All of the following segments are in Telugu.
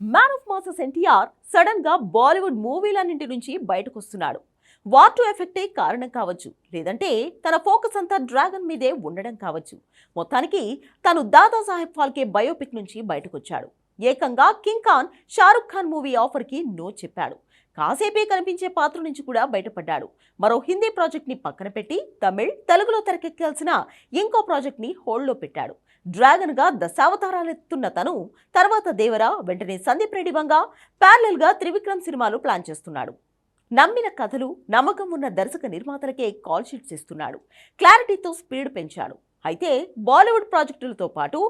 మ్యాన్ ఆఫ్ మాసెస్ ఎన్టీఆర్ సడన్గా బాలీవుడ్ మూవీలన్నింటి నుంచి బయటకు వస్తున్నాడు వార్ టు ఎఫెక్టే కారణం కావచ్చు లేదంటే తన ఫోకస్ అంతా డ్రాగన్ మీదే ఉండడం కావచ్చు. మొత్తానికి తను దాదాసాహెబ్ ఫాల్కే బయోపిక్ నుంచి బయటకొచ్చాడు. ఏకంగా కింగ్ ఖాన్ షారుఖ్ ఖాన్ మూవీ ఆఫర్కి నో చెప్పాడు. కాసేపే కనిపించే పాత్ర నుంచి కూడా బయటపడ్డాడు. మరో హిందీ ప్రాజెక్ట్ని పక్కన పెట్టి తమిళ్ తెలుగులో తెరకెక్కాల్సిన ఇంకో ప్రాజెక్ట్ని హోల్డ్లో పెట్టాడు. డ్రాగన్గా దశావతారాలెత్తున్న తను తర్వాత దేవర వెంటనే సందీప్ రెడ్డి వంగ ప్యారలల్గా త్రివిక్రమ్ సినిమాలు ప్లాన్ చేస్తున్నాడు. నమ్మిన కథలు నమ్మకం ఉన్న దర్శక నిర్మాతలకే కాల్ షీట్స్ ఇస్తున్నాడు క్లారిటీతో స్పీడ్ పెంచాడు. అయితే బాలీవుడ్ ప్రాజెక్టులతో పాటు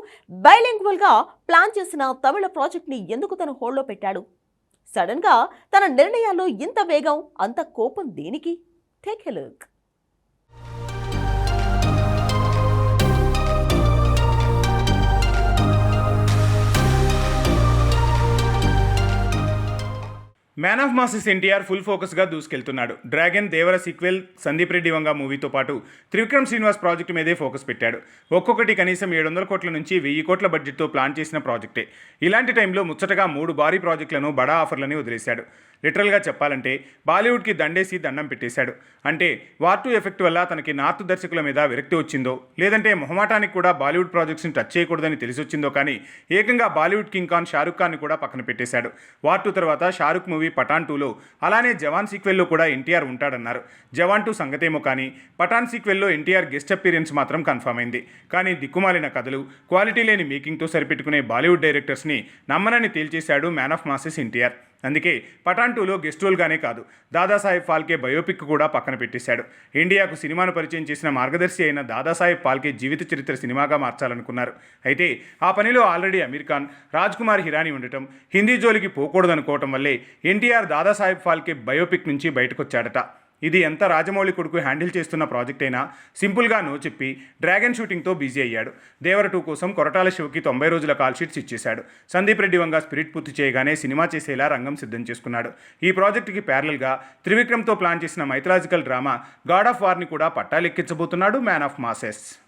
బైలింగ్వల్గా ప్లాన్ చేసిన తమిళ ప్రాజెక్ట్ని ఎందుకు తను హోల్డ్లో పెట్టాడు? సడన్గా తన నిర్ణయాల్లో ఇంత వేగం అంత కోపం దేనికి? Take a look. Man of masses NTR full ఫోకస్గా దూసుకెళ్తున్నాడు. డ్రాగన్ దేవర సీక్వెల్ సందీప్ రెడ్డి వంగ మూవీతో పాటు త్రివిక్రమ్ శ్రీనివాస్ ప్రాజెక్టు మీదే ఫోకస్ పెట్టాడు. ఒక్కొక్కటి కనీసం ఏడు వందల కోట్ల నుంచి వెయ్యి కోట్ల బడ్జెట్తో ప్లాన్ చేసిన ప్రాజెక్టే. ఇలాంటి టైంలో ముచ్చటగా మూడు భారీ ప్రాజెక్టులను బడా ఆఫర్లని వదిలేశాడు. లిటరల్గా చెప్పాలంటే బాలీవుడ్కి దండేసి దండం పెట్టేశాడు. అంటే వార్ టూ ఎఫెక్ట్ వల్ల తనకి నార్త్ దర్శకుల మీద విరక్తి వచ్చిందో లేదంటే మొహమాటానికి కూడా బాలీవుడ్ ప్రాజెక్ట్స్ని టచ్ చేయకూడదని తెలిసి వచ్చిందో కానీ ఏకంగా బాలీవుడ్ కింగ్ ఖాన్ షారుఖ్ ఖాన్ని కూడా పక్కన పెట్టేశాడు. వార్ టూ తర్వాత షారుఖ్ మూవీ పఠాన్ టూలో అలానే జవాన్ సీక్వెల్లో కూడా ఎన్టీఆర్ ఉంటాడన్నారు. జవాన్ టూ సంగతేమో కానీ పఠాన్ సీక్వెల్లో ఎన్టీఆర్ గెస్ట్ అపీరియన్స్ మాత్రం కన్ఫర్మ్ అయింది. కానీ దిక్కుమాలిన కథలు క్వాలిటీ లేని మేకింగ్తో సరిపెట్టుకునే బాలీవుడ్ డైరెక్టర్స్ని నమ్మనని తేల్చేశాడు మ్యాన్ ఆఫ్ మాసెస్ ఎన్టీఆర్. అందుకే పఠాన్ టూలో గెస్ట్ రోల్గానే కాదు. దాదాసాహెబ్ ఫాల్కే బయోపిక్ కూడా పక్కన పెట్టేశాడు. ఇండియాకు సినిమాను పరిచయం చేసిన మార్గదర్శి అయిన దాదాసాహెబ్ ఫాల్కే జీవిత చరిత్ర సినిమాగా మార్చాలనుకున్నారు. అయితే ఆ పనిలో ఆల్రెడీ అమీర్ ఖాన్ రాజ్ కుమార్ హిరానీ ఉండటం హిందీ జోలికి పోకూడదనుకోవటం వల్లే ఎన్టీఆర్ దాదాసాహెబ్ ఫాల్కే బయోపిక్ నుంచి బయటకొచ్చాడట. ఇది ఎంత రాజమౌళి కొడుకు హ్యాండిల్ చేస్తున్న ప్రాజెక్ట్ అయినా సింపుల్గా నో చెప్పి డ్రాగన్ షూటింగ్తో బిజీ అయ్యాడు. దేవర టూ కోసం కొరటాల శివకి తొంభై రోజుల కాల్ షీట్స్ ఇచ్చేశాడు. సందీప్ రెడ్డి వంగ స్పిరిట్ పూర్తి చేయగానే సినిమా చేసేలా రంగం సిద్ధం చేసుకున్నాడు. ఈ ప్రాజెక్టుకి ప్యారల్గా త్రివిక్రమ్తో ప్లాన్ చేసిన మైథలాజికల్ డ్రామా గాడ్ ఆఫ్ వార్ని కూడా పట్టాలెక్కించబోతున్నాడు మ్యాన్ ఆఫ్ మాసెస్.